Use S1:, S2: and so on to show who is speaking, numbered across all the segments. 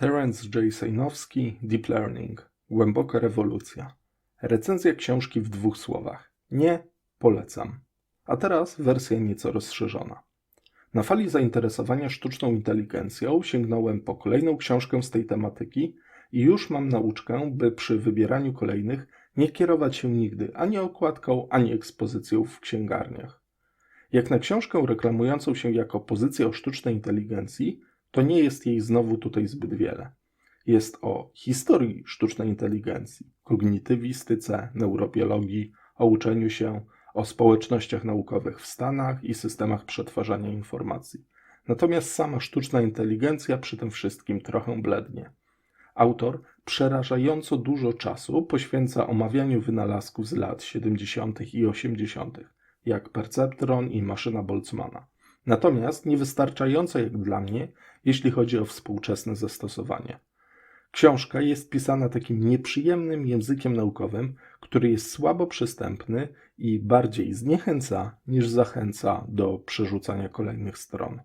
S1: Terence J. Sejnowski, Deep Learning. Głęboka rewolucja. Recenzja książki w dwóch słowach. Nie, polecam. A teraz wersja nieco rozszerzona. Na fali zainteresowania sztuczną inteligencją sięgnąłem po kolejną książkę z tej tematyki i już mam nauczkę, by przy wybieraniu kolejnych nie kierować się nigdy ani okładką, ani ekspozycją w księgarniach. Jak na książkę reklamującą się jako pozycja o sztucznej inteligencji, to nie jest jej znowu tutaj zbyt wiele. Jest o historii sztucznej inteligencji, kognitywistyce, neurobiologii, o uczeniu się, o społecznościach naukowych w Stanach i systemach przetwarzania informacji. Natomiast sama sztuczna inteligencja przy tym wszystkim trochę blednie. Autor przerażająco dużo czasu poświęca omawianiu wynalazków z lat 70. i 80., jak perceptron i maszyna Boltzmana. Natomiast niewystarczająco jak dla mnie, jeśli chodzi o współczesne zastosowanie. Książka jest pisana takim nieprzyjemnym językiem naukowym, który jest słabo przystępny i bardziej zniechęca niż zachęca do przerzucania kolejnych stron.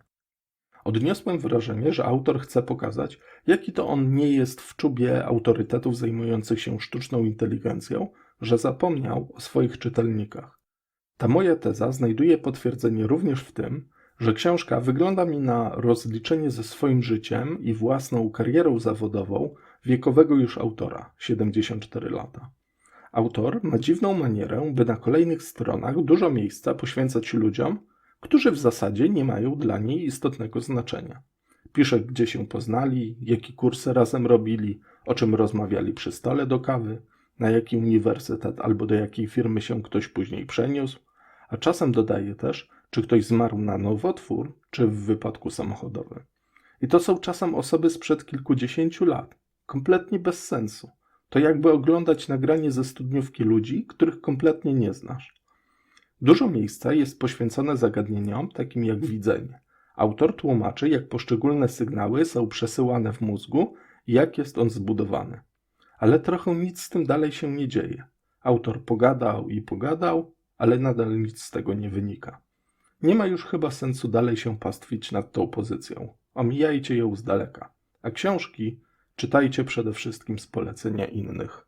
S1: Odniosłem wrażenie, że autor chce pokazać, jaki to on nie jest w czubie autorytetów zajmujących się sztuczną inteligencją, że zapomniał o swoich czytelnikach. Ta moja teza znajduje potwierdzenie również w tym, że książka wygląda mi na rozliczenie ze swoim życiem i własną karierą zawodową wiekowego już autora 74 lata. Autor ma dziwną manierę, by na kolejnych stronach dużo miejsca poświęcać ludziom, którzy w zasadzie nie mają dla niej istotnego znaczenia. Pisze, gdzie się poznali, jakie kursy razem robili, o czym rozmawiali przy stole do kawy, na jaki uniwersytet albo do jakiej firmy się ktoś później przeniósł, a czasem dodaje też, czy ktoś zmarł na nowotwór, czy w wypadku samochodowym. I to są czasem osoby sprzed kilkudziesięciu lat, kompletnie bez sensu. To jakby oglądać nagranie ze studniówki ludzi, których kompletnie nie znasz. Dużo miejsca jest poświęcone zagadnieniom takim jak widzenie. Autor tłumaczy, jak poszczególne sygnały są przesyłane w mózgu i jak jest on zbudowany. Ale trochę nic z tym dalej się nie dzieje. Autor pogadał i pogadał, ale nadal nic z tego nie wynika. Nie ma już chyba sensu dalej się pastwić nad tą pozycją. Omijajcie ją z daleka. A książki czytajcie przede wszystkim z polecenia innych.